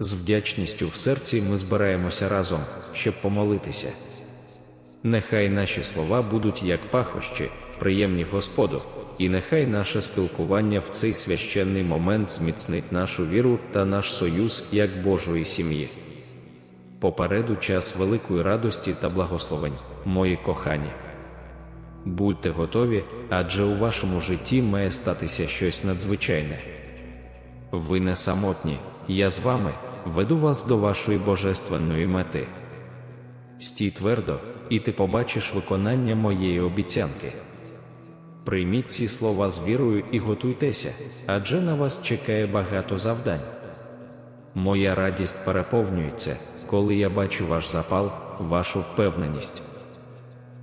З вдячністю в серці ми збираємося разом, щоб помолитися. Нехай наші слова будуть як пахощі, приємні Господу, і нехай наше спілкування в цей священний момент зміцнить нашу віру та наш союз як Божої сім'ї. Попереду час великої радості та благословень, мої кохані. Будьте готові, адже у вашому житті має статися щось надзвичайне. Ви не самотні, я з вами веду вас до вашої божественної мети. Стій твердо, і ти побачиш виконання моєї обіцянки. Прийміть ці слова з вірою і готуйтеся, адже на вас чекає багато завдань. Моя радість переповнюється, коли я бачу ваш запал, вашу впевненість.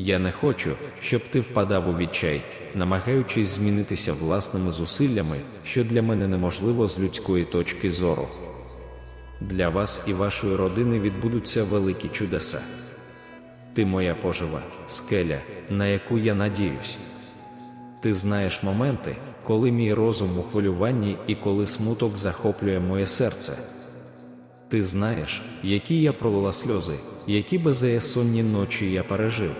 Я не хочу, щоб ти впадав у відчай, намагаючись змінитися власними зусиллями, що для мене неможливо з людської точки зору. Для вас і вашої родини відбудуться великі чудеса. Ти моя пожива, скеля, на яку я надіюсь. Ти знаєш моменти, коли мій розум у хвилюванні і коли смуток захоплює моє серце. Ти знаєш, які я пролила сльози, які беззаєсонні ночі я пережив.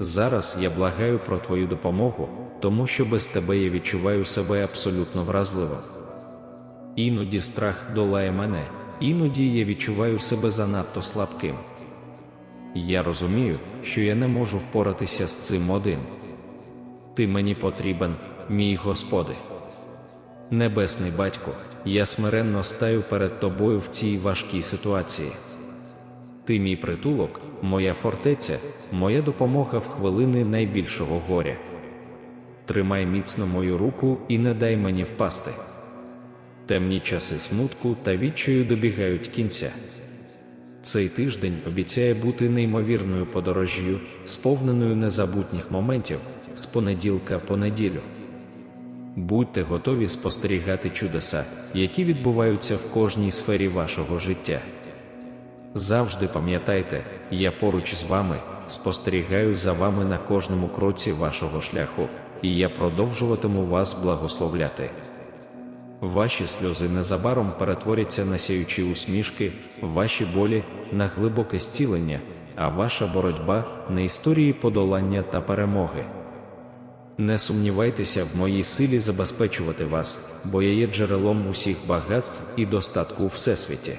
Зараз я благаю про твою допомогу, тому що без тебе я відчуваю себе абсолютно вразливим. Іноді страх долає мене, іноді я відчуваю себе занадто слабким. Я розумію, що я не можу впоратися з цим один. Ти мені потрібен, мій Господи. Небесний батько, я смиренно стаю перед тобою в цій важкій ситуації. Ти мій притулок, моя фортеця, моя допомога в хвилини найбільшого горя. Тримай міцно мою руку і не дай мені впасти. Темні часи смутку та відчаю добігають кінця. Цей тиждень обіцяє бути неймовірною подорожжю, сповненою незабутніх моментів з понеділка по неділю. Будьте готові спостерігати чудеса, які відбуваються в кожній сфері вашого життя. Завжди пам'ятайте, я поруч з вами, спостерігаю за вами на кожному кроці вашого шляху, і я продовжуватиму вас благословляти. Ваші сльози незабаром перетворяться на сяючі усмішки, ваші болі на глибоке зцілення, а ваша боротьба на історії подолання та перемоги. Не сумнівайтеся в моїй силі забезпечувати вас, бо я є джерелом усіх багатств і достатку у всесвіті.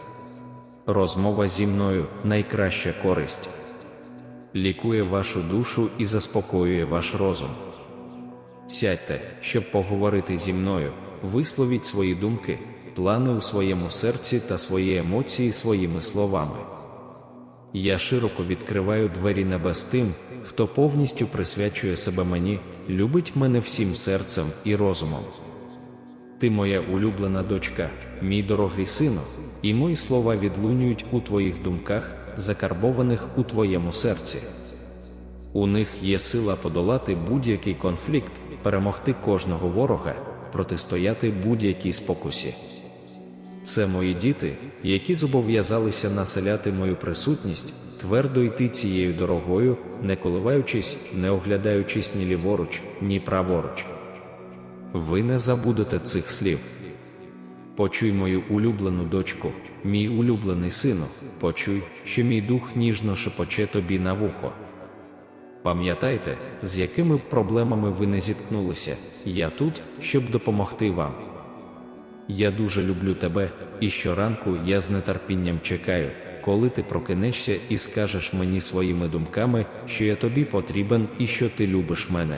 Розмова зі мною найкраща користь, лікує вашу душу і заспокоює ваш розум. Сядьте, щоб поговорити зі мною, висловіть свої думки, плани у своєму серці та свої емоції своїми словами. Я широко відкриваю двері небес тим, хто повністю присвячує себе мені, любить мене всім серцем і розумом. Ти моя улюблена дочка, мій дорогий сину, і мої слова відлунюють у твоїх думках, закарбованих у твоєму серці. У них є сила подолати будь-який конфлікт, перемогти кожного ворога, протистояти будь-якій спокусі. Це мої діти, які зобов'язалися населяти мою присутність, твердо йти цією дорогою, не коливаючись, не оглядаючись ні ліворуч, ні праворуч. Ви не забудете цих слів. Почуй мою улюблену дочку, мій улюблений сину, почуй, що мій дух ніжно шепоче тобі на вухо. Пам'ятайте, з якими проблемами ви не зіткнулися, я тут, щоб допомогти вам. Я дуже люблю тебе, і щоранку я з нетерпінням чекаю, коли ти прокинешся і скажеш мені своїми думками, що я тобі потрібен і що ти любиш мене.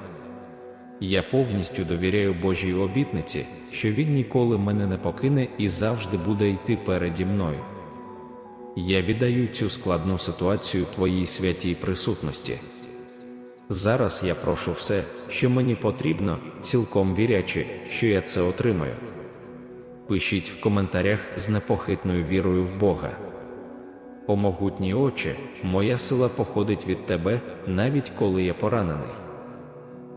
Я повністю довіряю Божій обітниці, що Він ніколи мене не покине і завжди буде йти переді мною. Я віддаю цю складну ситуацію Твоїй святій присутності. Зараз я прошу все, що мені потрібно, цілком вірячи, що я це отримаю. Пишіть в коментарях з непохитною вірою в Бога. О могутній Отче, моя сила походить від Тебе, навіть коли я поранений.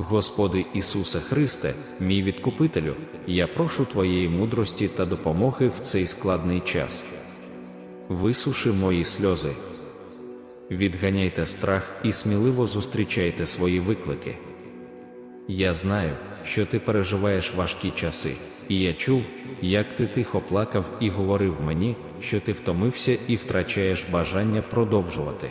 Господи Ісусе Христе, мій відкупителю, я прошу Твоєї мудрості та допомоги в цей складний час. Висуши мої сльози. Відганяйте страх і сміливо зустрічайте свої виклики. Я знаю, що ти переживаєш важкі часи, і я чув, як ти тихо плакав і говорив мені, що ти втомився і втрачаєш бажання продовжувати.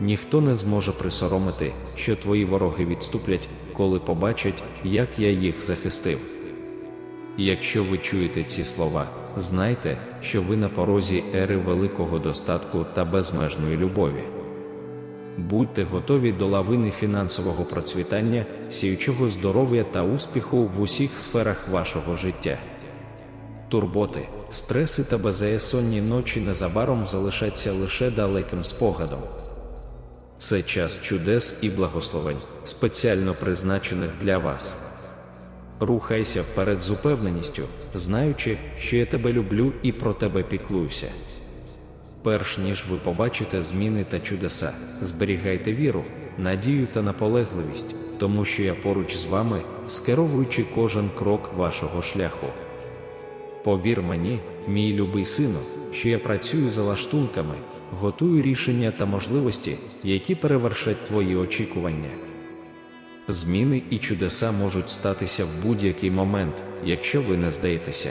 ніхто не зможе присоромити, що твої вороги відступлять, коли побачать, як я їх захистив. Якщо ви чуєте ці слова, знайте, що ви на порозі ери великого достатку та безмежної любові. Будьте готові до лавини фінансового процвітання, сіючого здоров'я та успіху в усіх сферах вашого життя. Турботи, стреси та беззаєсонні ночі незабаром залишаться лише далеким спогадом. Це час чудес і благословень, спеціально призначених для вас. Рухайся вперед з упевненістю, знаючи, що я тебе люблю і про тебе піклуюся. Перш ніж ви побачите зміни та чудеса, зберігайте віру, надію та наполегливість, тому що я поруч з вами, скеровуючи кожен крок вашого шляху. Повір мені, мій любий сину, що я працюю за лаштунками, готую рішення та можливості, які перевершать твої очікування. Зміни і чудеса можуть статися в будь-який момент, якщо ви не здаєтеся.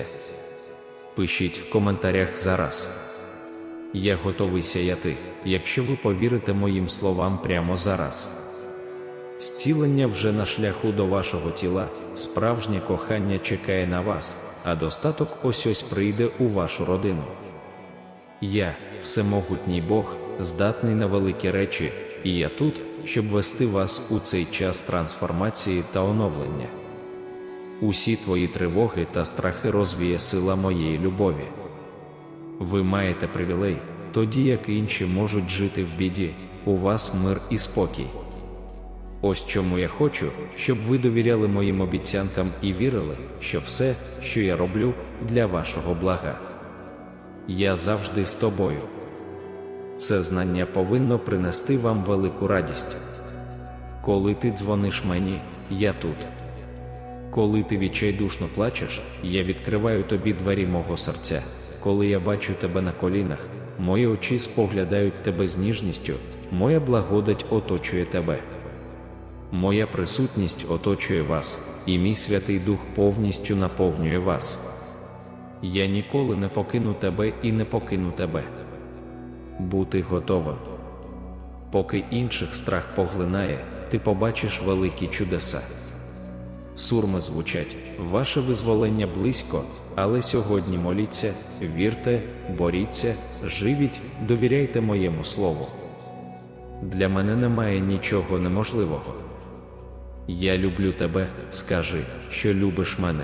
Пишіть в коментарях зараз. Я готовий сяяти, якщо ви повірите моїм словам прямо зараз. Зцілення вже на шляху до вашого тіла, справжнє кохання чекає на вас, а достаток ось ось прийде у вашу родину. Я, всемогутній Бог, здатний на великі речі, і я тут, щоб вести вас у цей час трансформації та оновлення. Усі твої тривоги та страхи розвіє сила моєї любові. Ви маєте привілей, тоді як інші можуть жити в біді, у вас мир і спокій. Ось чому я хочу, щоб ви довіряли моїм обіцянкам і вірили, що все, що я роблю, для вашого блага. Я завжди з тобою. Це знання повинно принести вам велику радість. Коли ти дзвониш мені, я тут. Коли ти відчайдушно плачеш, я відкриваю тобі двері мого серця. Коли я бачу тебе на колінах, мої очі споглядають тебе з ніжністю, моя благодать оточує тебе. Моя присутність оточує вас, і мій Святий Дух повністю наповнює вас. Я ніколи не покину тебе і не покину тебе. Бути готовим. Поки інших страх поглинає, ти побачиш великі чудеса. Сурми звучать, ваше визволення близько, але сьогодні моліться, вірте, боріться, живіть, довіряйте моєму слову. Для мене немає нічого неможливого. Я люблю тебе, скажи, що любиш мене.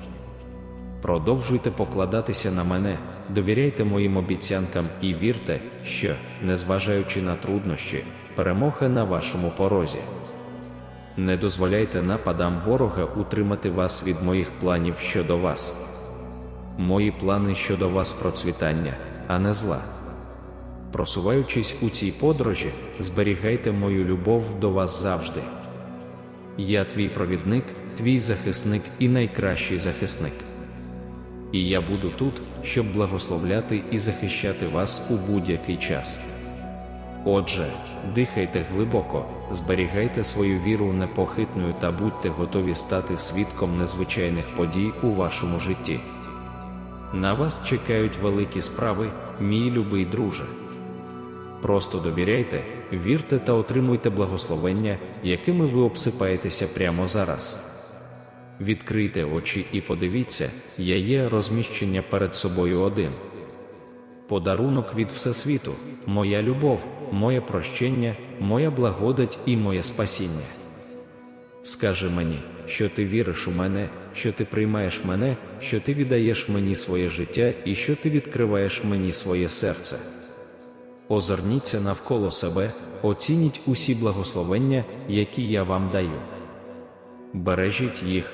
Продовжуйте покладатися на мене, довіряйте моїм обіцянкам і вірте, що, незважаючи на труднощі, перемога на вашому порозі. Не дозволяйте нападам ворога утримати вас від моїх планів щодо вас. Мої плани щодо вас процвітання, а не зла. Просуваючись у цій подорожі, зберігайте мою любов до вас завжди. Я твій провідник, твій захисник і найкращий захисник. І я буду тут, щоб благословляти і захищати вас у будь-який час. Отже, дихайте глибоко, зберігайте свою віру непохитною та будьте готові стати свідком незвичайних подій у вашому житті. На вас чекають великі справи, мій любий друже. Просто довіряйте, вірте та отримуйте благословення, якими ви обсипаєтеся прямо зараз. Відкрийте очі і подивіться, я є розміщення перед собою один. Подарунок від Всесвіту, моя любов, моє прощення, моя благодать і моє спасіння. Скажи мені, що ти віриш у мене, що ти приймаєш мене, що ти віддаєш мені своє життя і що ти відкриваєш мені своє серце. Озирніться навколо себе, оцініть усі благословення, які я вам даю. Бережіть їх,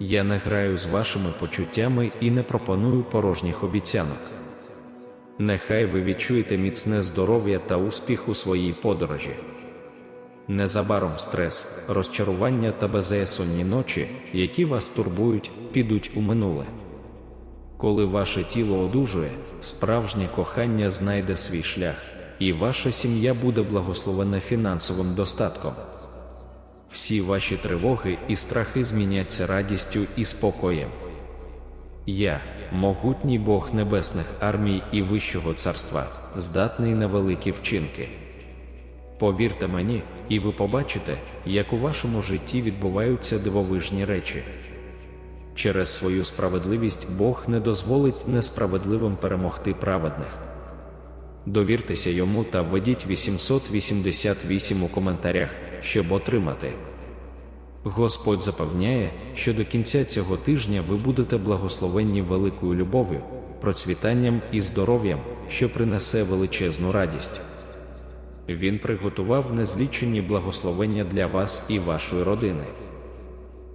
Я не граю з вашими почуттями і не пропоную порожніх обіцянок. Нехай ви відчуєте міцне здоров'я та успіх у своїй подорожі. Незабаром стрес, розчарування та безясонні ночі, які вас турбують, підуть у минуле. Коли ваше тіло одужує, справжнє кохання знайде свій шлях, і ваша сім'я буде благословена фінансовим достатком. Всі ваші тривоги і страхи зміняться радістю і спокоєм. Я, могутній Бог небесних армій і Вищого царства, здатний на великі вчинки. Повірте мені, і ви побачите, як у вашому житті відбуваються дивовижні речі. Через свою справедливість Бог не дозволить несправедливим перемогти праведних. Довіртеся йому та введіть 888 у коментарях, щоб отримати. Господь запевняє, що до кінця цього тижня ви будете благословенні великою любов'ю, процвітанням і здоров'ям, що принесе величезну радість. Він приготував незлічені благословення для вас і вашої родини.